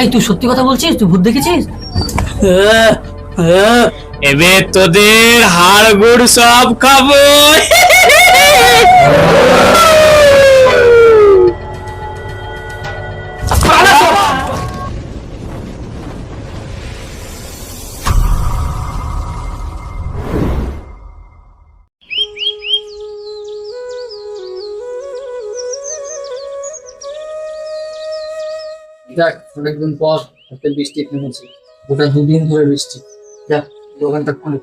এই তুই সত্যি কথা বলছিস? তুই ভূত দেখেছিস? এবে তোদের হাড় গুড় সব খাব। দেখ অনেকদিন পর একটা বৃষ্টি থেমেছে গোটা দুদিন ধরে বৃষ্টি। দেখ দোকানটা খুলে।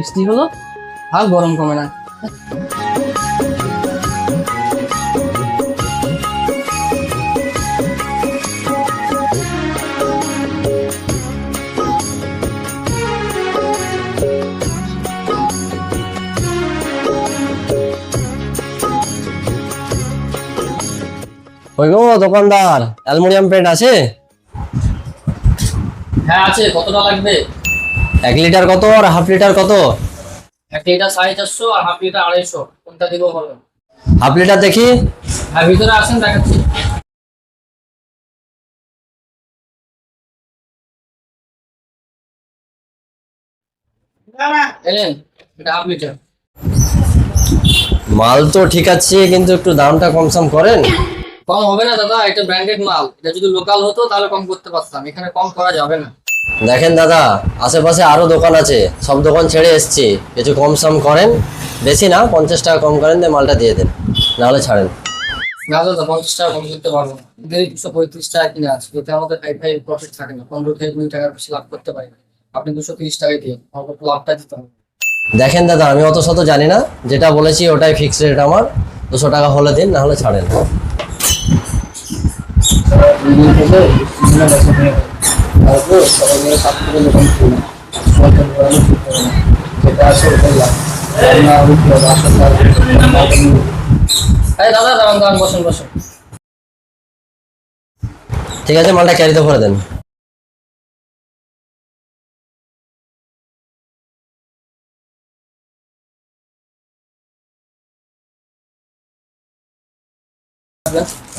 বৃষ্টি হলো? আর গরম কমে না। ওই গো দোকানদার অ্যালুমিনিয়াম প্লেট আছে? হ্যাঁ আছে। কতটা লাগবে? এক লিটার কত আর হাফ লিটার কত? এক লিটার সাড়ে চারশো আর হাফ লিটার আড়াইশো। কোনটা দিব বলো? হাফ লিটার দেখি। হ্যাঁ ভিতরে আসেন দেখাচ্ছি। মাল তো ঠিক আছে কিন্তু একটু দামটা কম সম করেন। কম হবে না দাদা এটা ব্র্যান্ডেড মাল। এটা যদি লোকাল হতো তাহলে কম করতে পারতাম। এখানে কম করা যাবে না। দেখেন দাদা আশেপাশে আরও দোকান আছে। সব দোকান ছেড়ে এসছি। কিছু কম সম করেন বেশি না পঞ্চাশ টাকা কম করেন দিয়ে মালটা দিয়ে দেন। নাহলে ছাড়েন। না দাদা পঞ্চাশ টাকা কম করতে পারব না। দুশো পঁয়ত্রিশ টাকা কিনে আছে এতে আমাদের ফাইভ ফাইভ প্রফিট থাকে না। পনেরো থেকে কুড়ি টাকার বেশি লাভ করতে পারি না। আপনি দুশো তিরিশ টাকায় দিয়ে আমাকে লাভটা দিতে হবে। দেখেন দাদা আমি অত শত জানি না। যেটা বলেছি ওটাই ফিক্স রেট আমার। দুশো টাকা হলে দিন নাহলে ছাড়েন। সবাই মিলে সবাই ঠিক না যেটা আছে ওটাই দাদা দাঁড়ান দাঁড়ান বসেন বসেন। ঠিক আছে মালটা ক্যারিতে ভরে দেন।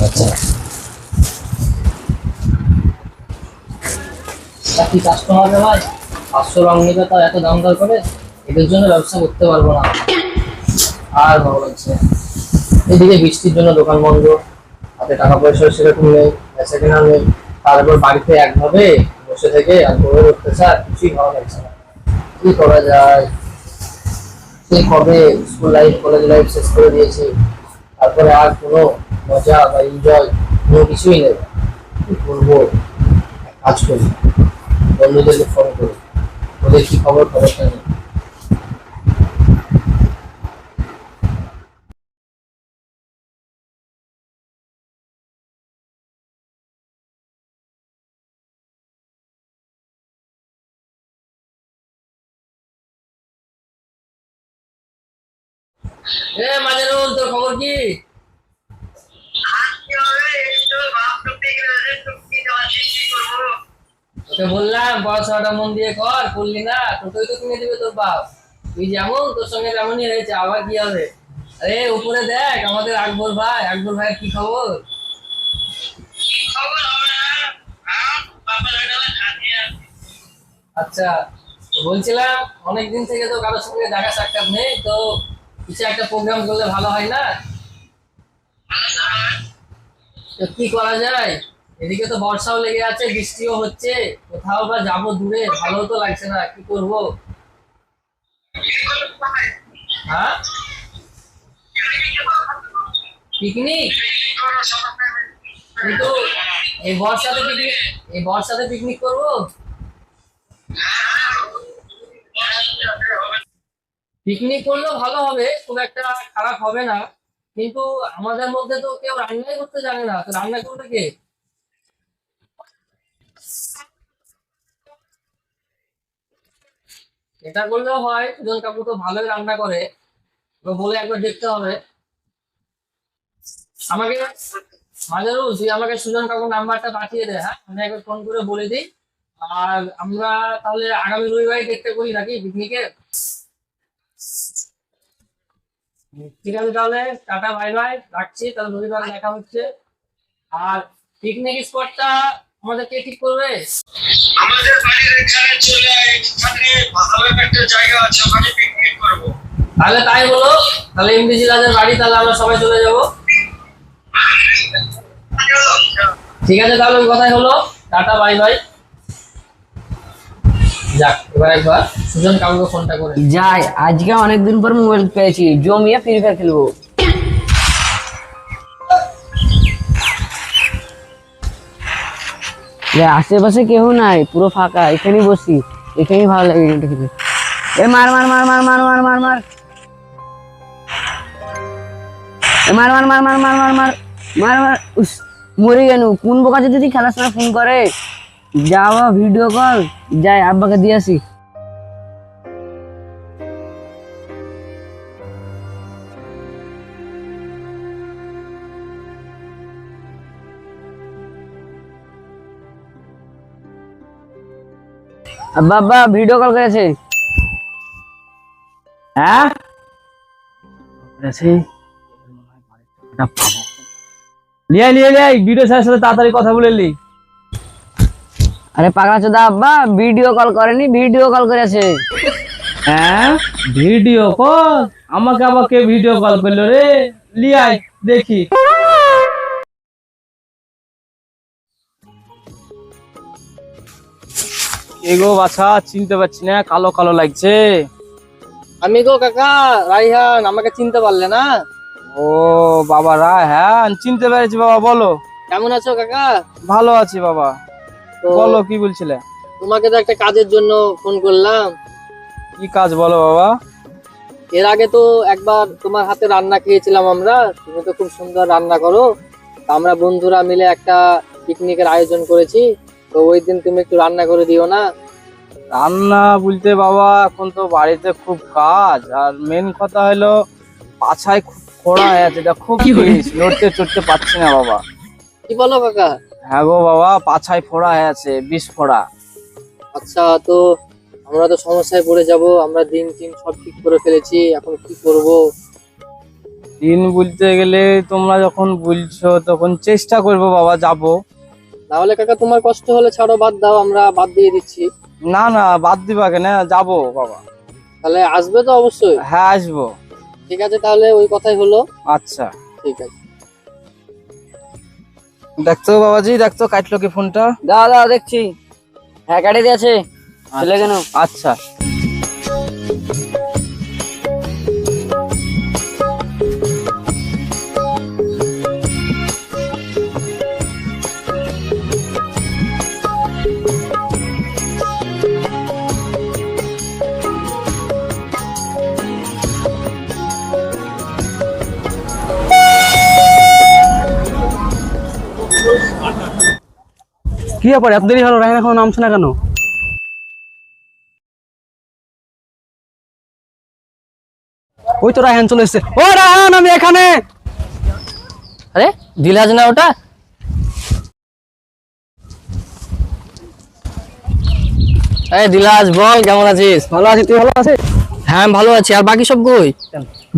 আচ্ছা। বাকি কাস্টমার ভাই, পাঁচশো রং নিবে তাও এত দাম দর করে? এদের জন্য ব্যবসা করতে পারব না। আর ভালো লাগছে এদিকে বৃষ্টির জন্য দোকান বন্ধ। হাতে টাকা পয়সা সেরকম নেই, বেচা কেনা নেই। তারপর বাড়িতে একভাবে বসে থেকে আর উঠতে চায়, কিছুই ভালো লাগছে না। কি করা যায়? সে কবে স্কুল লাইফ কলেজ লাইফ শেষ করে দিয়েছি? তারপরে আর কোনো মজা বা এনজয় কোনো কিছুই নেই। কি করব? কাজ করি। বন্ধুদেরকে ফোন করি। ওদের কি খবর? খবরটা নেই এ মাজারুল তোর খবর কি? তোকে বললাম পড়াশোনাটা মন দিয়ে কর করলি না তোকেই তো কিনে দিবে তোর বাপ। তুই যেমন তোর সঙ্গে তেমনই হয়েছে আবার কি হবে? আরে উপরে দেখ আমাদের আকবর ভাই আকবর ভাইয়ের কি খবর? আচ্ছা তো বলছিলাম অনেকদিন থেকে তো কারোর সঙ্গে দেখা সাক্ষাৎ নেই তো কিছু একটা প্রোগ্রাম করলে ভালো হয় না? তো কি করা যায়? এদিকে তো বর্ষাও লেগে আছে, বৃষ্টিও হচ্ছে। কোথাও বা যাব দূরে ভালো তো লাগছে না, কি করব? হ্যাঁ? পিকনিক? কিন্তু এই বর্ষাতে পিকনিক, এই বর্ষাতে পিকনিক করব? পিকনিক করলেও ভালো হবে, খুব একটা খারাপ হবে না। কিন্তু আমাদের মধ্যে তো কেউ রান্নাই করতে জানে না, তো রান্না করবে কে? এটা করলেও হয় সুজন কাকু তো ভালোই রান্না করে বলে একবার দেখতে হবে। আমাকে মাজারু তুই আমাকে সুজন কাকুর নাম্বারটা পাঠিয়ে দে হ্যাঁ? আমি একবার ফোন করে বলে দিই। আর আমরা তাহলে আগামী রবিবারে দেখতে করি নাকি পিকনিকে ঠিক আছে তাহলে, টাটা বাই বাই রাখছি। তাহলে রবিবার দেখা হচ্ছে। আর পিকনিক স্পটটা আমাদের কে ঠিক করবে? আমাদের বাড়ির এখানে চলে আয় এখানে ভালো একটা জায়গা আছে ওখানে পিকনিক করব। তাহলে তাই বলো তাহলে এমডি জিলাদের বাড়ি তাহলে আমরা সবাই চলে যাব। ঠিক আছে তাহলে ওই কথাই হলো। টাটা বাই বাই যাক এবার একবার সুজন কাকুকে ফোনটা করে যাই আজকে অনেকদিন পর মোবাইল পেয়েছি জমিয়ে ফ্রি ফায়ার খেলব। আশেপাশে কেউ নাই পুরো ফাঁকা এখানেই বসি এখানেই ভালো লাগে গেমটা এ মার মার মার মার মার মার মার মার মার মার মার মার মার মার মার মার মার উস মরে গেল কোন বোকা যদি খেলার সময় ফোন করে যাওয়া ভিডিও কল যাই আব্বাকে দিয়ে আসি আব্বা ভিডিও কল করেছে। হ্যাঁ? করেছে? লিয়ে লিয়ে লিয়ে ভিডিও স্যারের সাথে তাড়াতাড়ি কথা বলে লি আরে পাগলা চোদা আব্বা ভিডিও কল করেনি ভিডিও কল করেছে। হ্যাঁ? ভিডিও কল আমাকে আবার কে ভিডিও কল করল রে? লিয়াই দেখি। এগো বাছা চিনতে পারছি না কালো কালো লাগছে। আমি গো কাকা রাইহান আমাকে চিনতে পারলে না? ও বাবা রা হ্যাঁ চিনতে পেরেছি বাবা বলো। কেমন আছো কাকা? ভালো আছি বাবা। তো বলো কি বলছিলে? তোমাকে তো একটা কাজের জন্য ফোন করলাম। কি কাজ বলো বাবা? এর আগে তো একবার তোমার হাতে রান্না খেয়েছিলাম আমরা। তুমি তো খুব সুন্দর রান্না করো। আমরা বন্ধুরা মিলে একটা পিকনিকের আয়োজন করেছি। তো ওই দিন তুমি একটু রান্না করে দিও না? রান্না বলতে বাবা এখন তো বাড়িতে খুব কাজ আর মেন কথা হলো পাছায় খুব খোড়া হয়ে আছে এটা খুব নড়তে চড়তে পারছি না বাবা। কি বলো কাকা? হ্যাঁ গো বাবা পাছায় ফোড়া হয়ে আছে বিষ ফোড়া আচ্ছা তো আমরা তো সমস্যায় পড়ে যাব আমরা দিন টিন সব ঠিক করে ফেলেছি এখন কি করব? দিন বলতে গেলে তোমরা যখন বলছো তখন চেষ্টা করব বাবা যাব। তাহলে কাকা তোমার কষ্ট হলে ছাড়ো বাদ দাও আমরা বাদ দিয়ে দিচ্ছি। না না বাদ দিবা কেন? যাব বাবা। তাহলে আসবে তো অবশ্যই? হ্যাঁ আসব। ঠিক আছে তাহলে ওই কথাই হলো। আচ্ছা। ঠিক আছে। দেখতো বাবাজি দেখতো কাটলো কি ফোনটা? দাও দেখছি। হ্যাঁ কাটে দিয়েছে। চলে কেন? আচ্ছা। কি ব্যাপার? এত দেরি হলো? রায়ন এখনও নামছে না কেন? ওই তো রায়হান চলে এসছে। ও রায়হান আমি এখানে! আরে দিলাজ না ওটা? এই দিলাজ বল কেমন আছিস? ভালো আছি তুই ভালো আছিস? হ্যাঁ ভালো আছি। আর বাকি সব কই?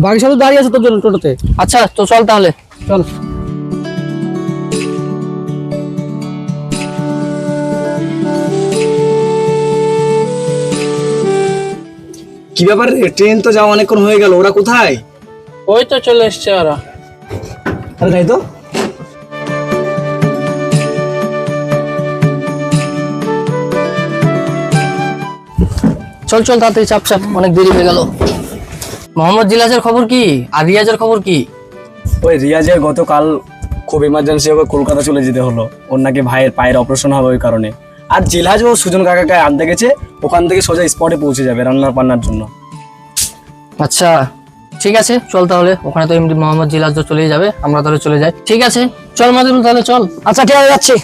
বাকি সব তো দাঁড়িয়ে আছে তোর জন্য টোটোতে। আচ্ছা তো চল তাহলে। চল। কি ব্যাপার রে? ট্রেন তো যাওয়া অনেকক্ষণ হয়ে গেল ওরা কোথায়? ওই তো চলে এসছে ওরা। আরে তাই তো? চল চল তাড়াতাড়ি চাপ চাপ অনেক দেরি হয়ে গেল। মোহাম্মদ জিলাজের খবর কি? আর রিয়াজের খবর কি? ওই রিয়াজের গতকাল খুব ইমার্জেন্সি হবে কলকাতা চলে যেতে হলো। ওর নাকি ভাইয়ের পায়ের অপারেশন হবে ওই কারণে। আর জিলহাজ ও সুজন কাকাকে আনতে গেছে ওখান থেকে সোজা স্পটে পৌঁছে যাবে রান্নার পান্নার জন্য। আচ্ছা ঠিক আছে চল তাহলে ওখানে তো এমনি মোহাম্মদ জিলাস তো চলেই যাবে আমরা তাহলে চলে যাই। ঠিক আছে চল মাদুল তাহলে চল। আচ্ছা ঠিক আছে যাচ্ছি।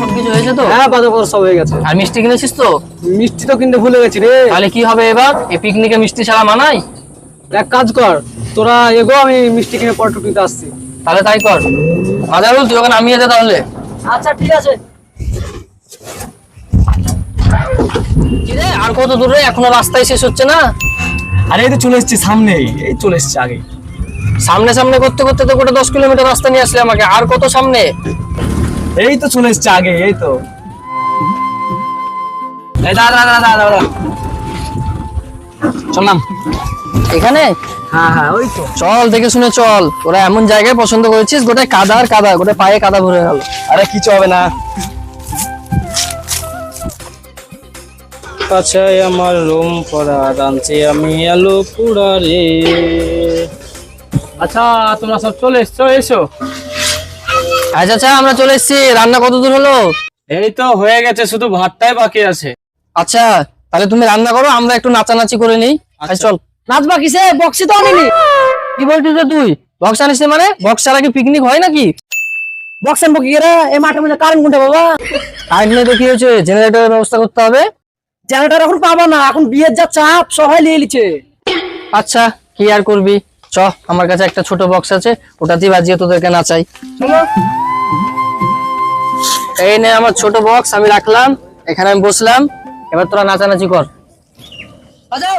সবকিছু হয়েছে তো? হ্যাঁ সব হয়ে গেছে। আর মিষ্টি কিনেছিস তো? মিষ্টি তো কিনতে ভুলে গেছি রে। তাহলে কি হবে এবার? এই পিকনিকে মিষ্টি ছাড়া মানাই এক কাজ কর তোরা এগো আমি মিষ্টি কিনে পর টুকিতে আসছি। তাহলে তাই কর। মাদারুল তুই ওখানে নামিয়ে দে তাহলে। আচ্ছা ঠিক আছে। আর কত দূরে এখনও রাস্তায় শেষ হচ্ছে না? আরে এই তো চলে এসেছি সামনেই এই চলে এসেছি আগে। সামনে সামনে করতে করতে তো গোটা দশ কিলোমিটার রাস্তা নিয়ে আসলে আমাকে। আর কত সামনে? এই তো চলে এসেছি আগে এই তো। দাঁড়া এখানে? চল দেখে শুনে চল। ওরা এমন জায়গায় পছন্দ করেছিস গোটায় কাদা আর কাদা গোটায় পায়ে কাদা ভরে গেল। আরে কিছু হবে না। কাছে আমার রুম পড়া রাঁধছি আমি আলু পুরা রে আচ্ছা তোমরা সব চলে এসছো এসো। আচ্ছা আচ্ছা আমরা চলে এসেছি। রান্না কত দূর হলো? এই তো হয়ে গেছে শুধু ভাতটাই বাকি আছে। আচ্ছা তাহলে তুমি রান্না করো আমরা একটু নাচানাচি করে নিই। আচ্ছা। চল। নাচবা কিসে? বক্সি তো আনিনি। কি বলছিস তুই? বক্স আনিস মানে? বক্স ছাড়া কি পিকনিক হয় নাকি? বক্স আনব কি রে? এই মাঠের মধ্যে কারেন্ট কোনটা বাবা? কারেন্ট নেই তো কি হয়েছে? জেনারেটরের ব্যবস্থা করতে হবে। জেনারেটর এখন পাবো না, এখন বিয়ের যা চাপ, সবাই নিয়ে নিচ্ছে। আচ্ছা কি আর করবি? চ, আমার কাছে একটা ছোট বক্স আছে ওটাতেই বাজিয়ে তোদেরকে নাচাই। এই নে আমার ছোট বক্স আমি রাখলাম, এখানে আমি বসলাম, এবার তোরা নাচানাচি কর। বাজাও।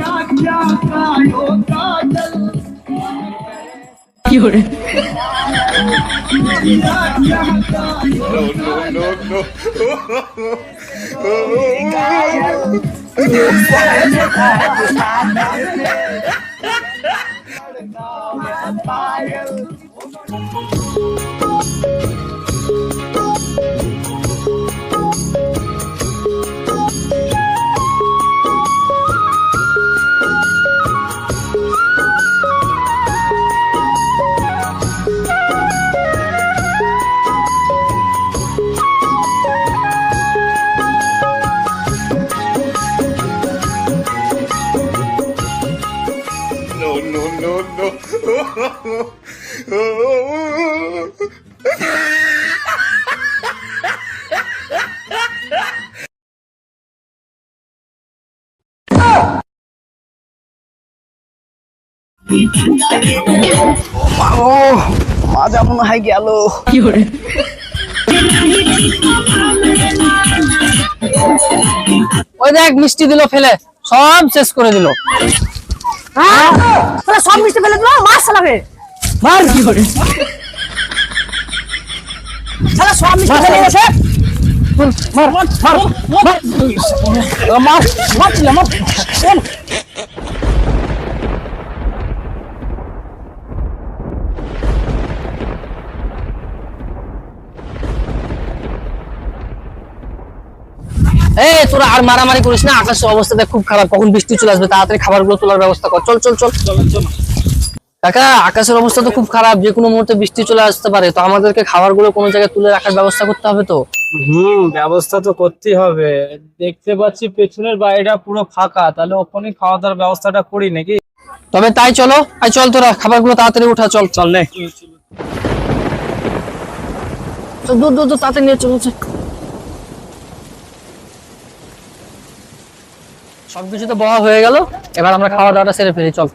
লাগছে না আচ্ছা, চল। আচ্ছা ঠিক আছে মাজা মনে হয় গেল ওই দেখ মিষ্টি দিল ফেলে। সব শেষ করে দিল। হ্যাঁ? তোরা সব মিষ্টি ফেলে দিল মার চালাবে মার কি করে? শালা সব মিষ্টি ফেলে গেছে মার মার মার মার। মার মার মার এই তোরা আর মারামারি করিস না আকাশের অবস্থা দেখ খুব খারাপ কখন বৃষ্টি চলে আসবে তাড়াতাড়ি খাবারগুলো তোলার ব্যবস্থা কর। চল চল চল। কাকা আকাশের অবস্থা তো খুব খারাপ যে কোনো মুহূর্তে বৃষ্টি চলে আসতে পারে তো আমাদেরকে খাবারগুলো কোনো জায়গায় তুলে রাখার ব্যবস্থা করতে হবে তো? হুম ব্যবস্থা তো করতেই হবে। দেখতে পাচ্ছি পেছনের বাড়িটা পুরো ফাঁকা তাহলে ওখানে খাওয়া দাওয়ার ব্যবস্থাটা করি নাকি? তবে তাই চলো আই চল তোরা খাবারগুলো তাড়াতাড়ি উঠা চল। চল নে। দূর দূর দূর তাড়াতাড়ি নিয়ে চলছে সবকিছু তো বহা হয়ে গেল। এবার আমরা খাওয়া দাওয়াটা সেরে ফেলি চল।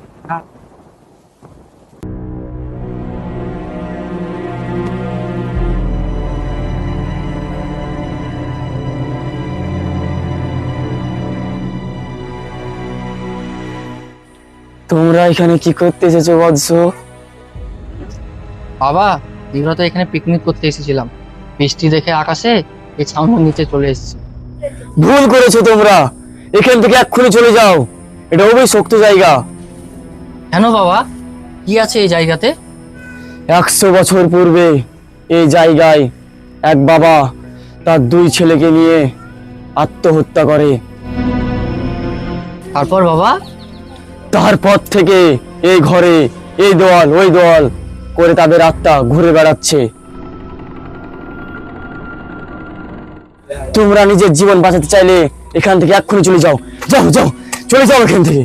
তোমরা এখানে কি করতে এসেছ বৎস বাবা আমরা তো এখানে পিকনিক করতে এসেছিলাম। বৃষ্টি দেখে আকাশে এই ছাউনির নিচে চলে এসেছি। ভুল করেছ তোমরা। এখান থেকে এক্ষুনি চলে যাও। এটা খুবই শক্ত জায়গা। কেন বাবা? কি আছে এই জায়গাতে? একশো বছর পূর্বে এই জায়গায় এক বাবা তার দুই ছেলেকে নিয়ে আত্মহত্যা করে। তারপর বাবা? তারপর থেকে এই ঘরে এই দোয়াল ওই দোয়াল করে তাদের আত্মা ঘুরে বেড়াচ্ছে। তোমরা নিজের জীবন বাঁচাতে চাইলে এখান থেকে এক্ষুনি চলে যাও। যাও যাও চলে যাও এখান থেকে।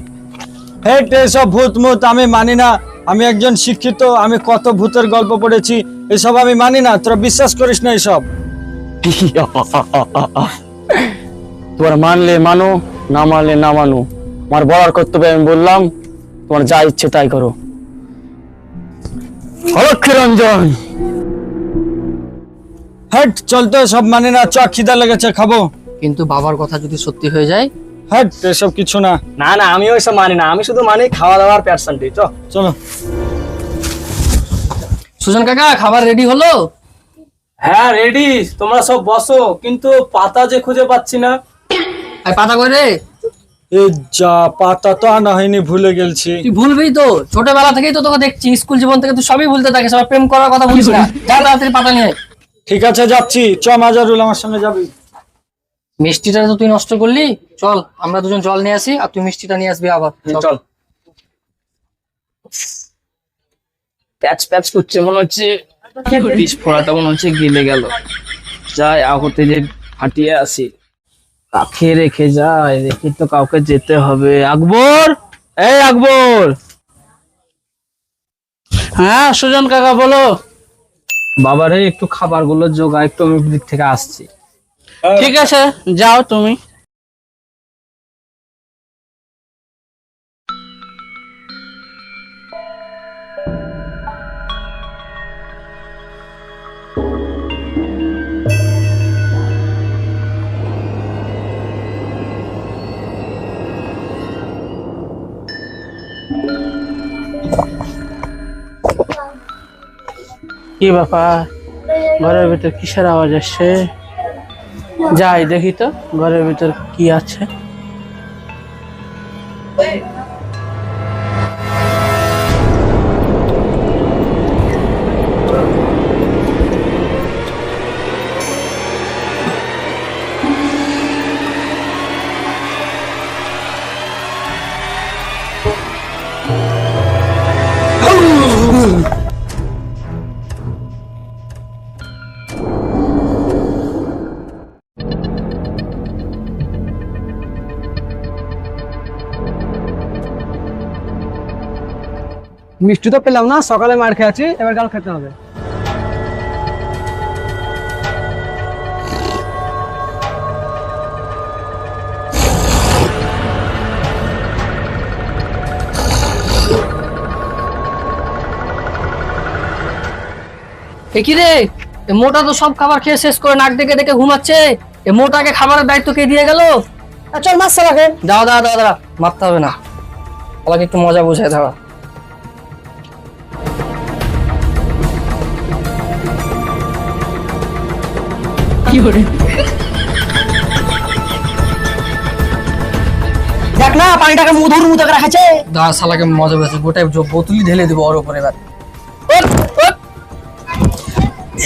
হেট এসব ভূত মুত আমি মানি না। আমি একজন শিক্ষিত আমি কত ভূতের গল্প পড়েছি এসব আমি মানি না। তোরা বিশ্বাস করিস না এসব। তোমরা মানলে মানো না মানলে না মানো। আমার বলার কর্তব্য আমি বললাম তোমার যা ইচ্ছে তাই করো। অলক্ষ্য রঞ্জন হেট চল তো সব মানি না চ খিদা লেগেছে খাব। কিন্তু বাবার কথা যদি সত্যি হয়ে যায়? হেট এসব কিছু না। না না আমি ওইসব মানি না আমি শুধু মানি খাওয়া দাওয়ার প্যারসেন্টেজ চ। চলো। সুজন কাকা খাবার রেডি হলো? হ্যাঁ রেডি তোমরা সব বসো কিন্তু পাতা যে খুঁজে পাচ্ছি না। আর পাতা করে রে? এ যা পাতা তো আনা হয়নি ভুলে গেলছি। তুই ভুলবি তো ছোটবেলা থেকেই তো তোকে দেখছি স্কুল জীবন থেকে তুই সবই ভুলতে থাকিস আবার প্রেম করার কথা বলিস না। যা তাড়াতাড়ি পাতা নিয়ে। ঠিক আছে যাচ্ছি। চ মাজারুল আমার সঙ্গে যাবি। মিষ্টিটা তো তুই নষ্ট করলি। চল আমরা দুজন জল নিয়ে আসি আর তুই মিষ্টিটা নিয়ে আসবি আবার। চল। প্যাচ প্যাচ করছে মনে হচ্ছে। ফোড়াটা মনে হচ্ছে গিলে গেল। যাই আগতে যে ফাটিয়ে আসি। কাকে রেখে যায়? রেখে তো কাউকে যেতে হবে। আকবর! এই আকবর! হ্যাঁ সুজন কাকা বলো। বাবারে একটু খাবারগুলো জোগা একটু আমি দিক থেকে আসছি। ঠিক আছে যাও তুমি। কি ব্যাপার ঘরের ভিতর কিসের আওয়াজ আসছে? যাই দেখি তো ঘরের ভিতর কি আছে? মিষ্টি তো পেলাম না সকালে মার খেয়েছি এবার কাল খেতে হবে। রে? এ মোটা তো সব খাবার খেয়ে শেষ করে নাক দেখে দেখে ঘুমাচ্ছে। এ মোটাকে খাবারের দায়িত্ব কে দিয়ে গেল? চল মাছ সালাকে দাও দাও দাও দাও মারতে হবে না। আমাকে একটু মজা বুঝাই দাও দেখ না পানিটাকে মধুর মতো দা শালাকে মজা বোতলই ঢেলে দেবো ওর উপরে এবার।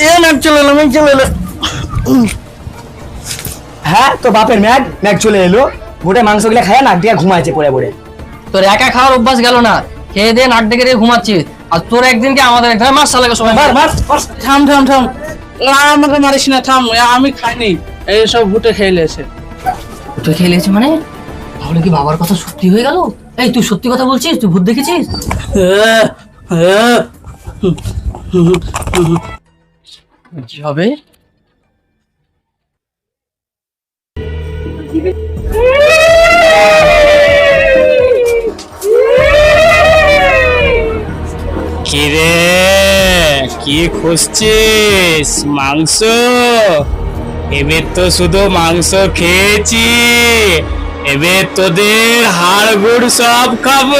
এ চলে এলো চলে এলো। হ্যাঁ তো বাপের ম্যাগ ম্যাগ চলে এলো। গোটা মাংসগুলা খায় নাক দিয়ে ঘুমাইছে পড়ে পড়ে। তোর একা খাওয়ার অভ্যাস গেল না। খেয়ে দিয়ে নাক ডেকে দিয়ে ঘুমাচ্ছিস। আর তোর একদিন কি আমাদের মাস শালাকে সময় মার মার মার। থাম থাম থাম। আমাকে মারিস না থাম আমি খাইনি এইসব ভুটে খেয়ে লেছে। তুই খেয়ে মানে? তাহলে কি বাবার কথা সত্যি হয়ে গেল? এই তুই সত্যি কথা বলছিস? তুই ভূত দেখেছিস? কি হবে কিরে কি খুঁজছিস? মাংস? এবার তো শুধু মাংস খেয়েছি। এবার তোদের হাড় গুড় সব খাব।